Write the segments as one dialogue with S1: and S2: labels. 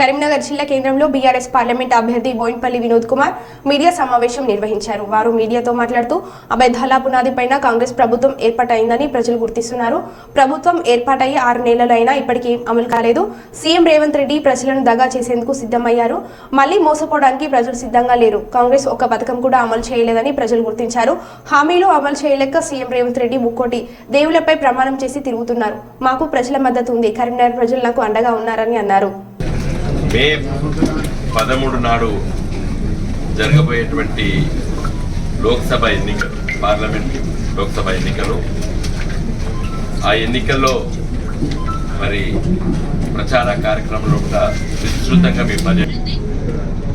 S1: కరీంనగర్ జిల్లా కేంద్రంలో BRS parliament అభ్యర్థి బోయిన్పల్లి వినోద్ కుమార్ మీడియా సమావేశం నిర్వహించారు. వారు మీడియాతో మాట్లాడుతూ అభ్యర్థాల పునాదిపైన కాంగ్రెస్ ప్రభుత్వం ఏర్పాటైందని ప్రజలు గుర్తిస్తున్నారు. ప్రభుత్వం ఏర్పాటయ్యి ఆరు నెలలైనా ఇప్పటికీ అమలు కాలేదు. సీఎం రేవంత్ రెడ్డి ప్రజలను దగా చేసేందుకు సిద్ధమయ్యారు. మళ్ళీ మోసపోవడానికి ప్రజలు సిద్ధంగా లేరు. కాంగ్రెస్ ఒక పథకం కూడా అమలు చేయలేదని ప్రజలు గుర్తించారు. హామీలు అమలు చేయలేక సీఎం రేవంత్ రెడ్డి ముక్కోటి దేవులపై ప్రమాణం చేసి తిరుగుతున్నారు. మాకు ప్రజల మద్దతు ఉంది. కరీంనగర్ ప్రజలు నాకు అండగా ఉన్నారని అన్నారు.
S2: మే పదమూడు నాడు జరగబోయేటువంటి లోక్సభ ఎన్నికలు పార్లమెంట్ లోక్సభ ఎన్నికలు. ఆ ఎన్నికల్లో మరి ప్రచార కార్యక్రమంలో కూడా విస్తృతంగా మేము పని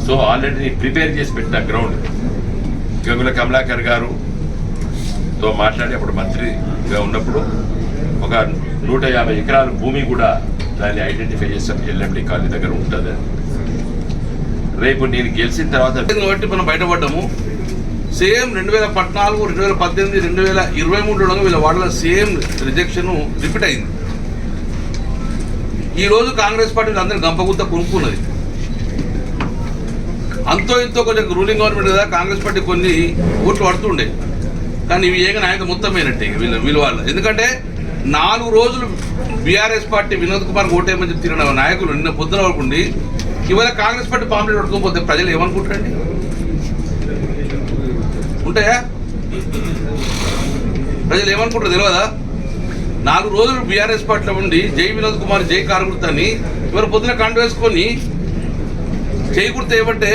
S2: సో ఆల్రెడీ ప్రిపేర్ చేసి పెట్టిన గ్రౌండ్. గంగుల కమలాకర్ గారు తో మాట్లాడి అప్పుడు మంత్రిగా ఉన్నప్పుడు ఒక నూట యాభై ఎకరాల భూమి కూడా దాన్ని ఐడెంటిఫై చేస్తాం ఎల్ఎండి కాలనీ దగ్గర ఉంటుంది. రేపు నేను గెలిచిన తర్వాత
S3: కాబట్టి మనం బయటపడ్డాము. సేమ్ రెండు వేల పద్నాలుగు రెండు వేల పద్దెనిమిది రెండు వేల ఇరవై మూడులో వీళ్ళ వాడల సేమ్ రిజెక్షన్ రిపీట్ అయింది. ఈ రోజు కాంగ్రెస్ పార్టీ అందరినీ గంపగుత్త కొనుక్కున్నది. అంతో ఇంతో కొంచెం రూలింగ్ గవర్నమెంట్ కదా కాంగ్రెస్ పార్టీ కొన్ని ఓట్లు పడుతుండే. కానీ ఇవి ఏక నాయక మొత్తమైనట్టే ఇక వీళ్ళ వీళ్ళ వాళ్ళు. ఎందుకంటే నాలుగు రోజులు బీఆర్ఎస్ పార్టీ వినోద్ కుమార్ ఓటేమని చెప్పి తిరిగిన నాయకులు నిన్న పొద్దున వరకు ఉండి ఇవాళ కాంగ్రెస్ పార్టీ పాంప్లెట్ పట్టుకోకపోతే ప్రజలు ఏమనుకుంటారండి? ఉంటాయా? ప్రజలు ఏమనుకుంటారు తెలియదా నాలుగు రోజులు బీఆర్ఎస్ పార్టీలో ఉండి జై వినోద్ కుమార్ జై కారుగుర్త అని ఇవాళ పొద్దున కండు వేసుకొని జై ఏమంటే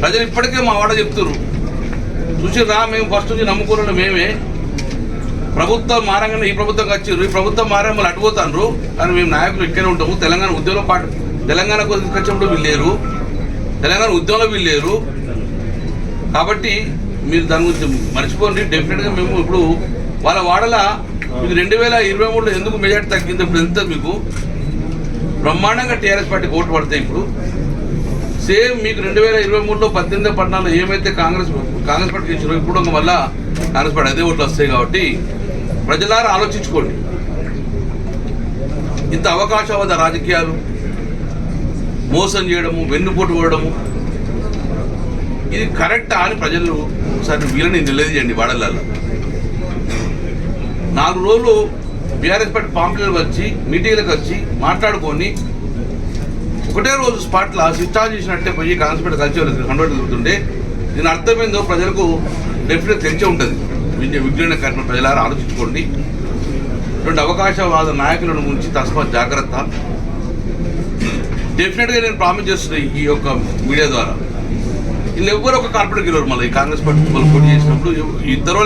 S3: ప్రజలు ఇప్పటికే మా వాడ చెప్తున్నారు. చూసి రా మేము ఫస్ట్ నుంచి నమ్ముకున్న మేమే. ప్రభుత్వం మారంగానే ఈ ప్రభుత్వం వచ్చిర్రు ఈ ప్రభుత్వం మారే మళ్ళీ అటుపోతాండ్రు కానీ మేము నాయకులు ఇక్కడే ఉంటాము తెలంగాణ ఉద్యోగంలో పాటు తెలంగాణ కోసం వచ్చినప్పుడు వీళ్ళు లేరు తెలంగాణ ఉద్యమంలో వీళ్ళు లేరు. కాబట్టి మీరు దాని గురించి మర్చిపోండి డెఫినెట్గా మేము ఇప్పుడు వాళ్ళ వాడల మీకు రెండు వేల ఇరవై మూడులో ఎందుకు మెజార్టీ తగ్గింది ఇప్పుడు ఎంత మీకు? బ్రహ్మాండంగా టీఆర్ఎస్ పార్టీకి ఓటు పడతాయి ఇప్పుడు. సేమ్ మీకు రెండు వేల ఇరవై మూడులో పద్దెనిమిది పద్నాలుగులో ఏమైతే కాంగ్రెస్ కాంగ్రెస్ పార్టీకి ఇచ్చారో ఇప్పుడు మళ్ళీ కాంగ్రెస్ పార్టీ అదే ఓట్లు వస్తాయి కాబట్టి ప్రజలారా ఆలోచించుకోండి. ఇంత అవకాశవాద రాజకీయాలు మోసం చేయడము వెన్నుపోటు పోవడము ఇది కరెక్టా అని ప్రజలు ఒకసారి వీళ్ళని నిలదీయండి వాడలలో నాలుగు రోజులు బీఆర్ఎస్ పార్టీ పాంప్లెట్ వచ్చి మీటింగ్లకు వచ్చి మాట్లాడుకొని ఒకటే రోజు స్పాట్లో స్విచ్ ఆఫ్ చేసినట్టే పోయి కాంగ్రెస్ పార్టీ కలిసి వాళ్ళకి హండ్రెడ్ తిరుగుతుండే దీని అర్థమైందో ప్రజలకు డెఫినెట్ తెలిసే ఉంటుంది. విజ్ఞ విజ్ఞాన కర్మ ప్రజలారా ఆలోచించుకోండి. రెండు అవకాశవాద నాయకులను గురించి తస్మాత్ జాగ్రత్త. డెఫినెట్గా నేను ప్రామిస్ చేస్తున్నాను ఈ యొక్క మీడియా ద్వారా. వీళ్ళు ఎవ్వరు ఒక కార్పొరేట్ గెలవరు మళ్ళీ. ఈ కాంగ్రెస్ పార్టీ వాళ్ళు పోటీ చేసినప్పుడు ఇద్దరు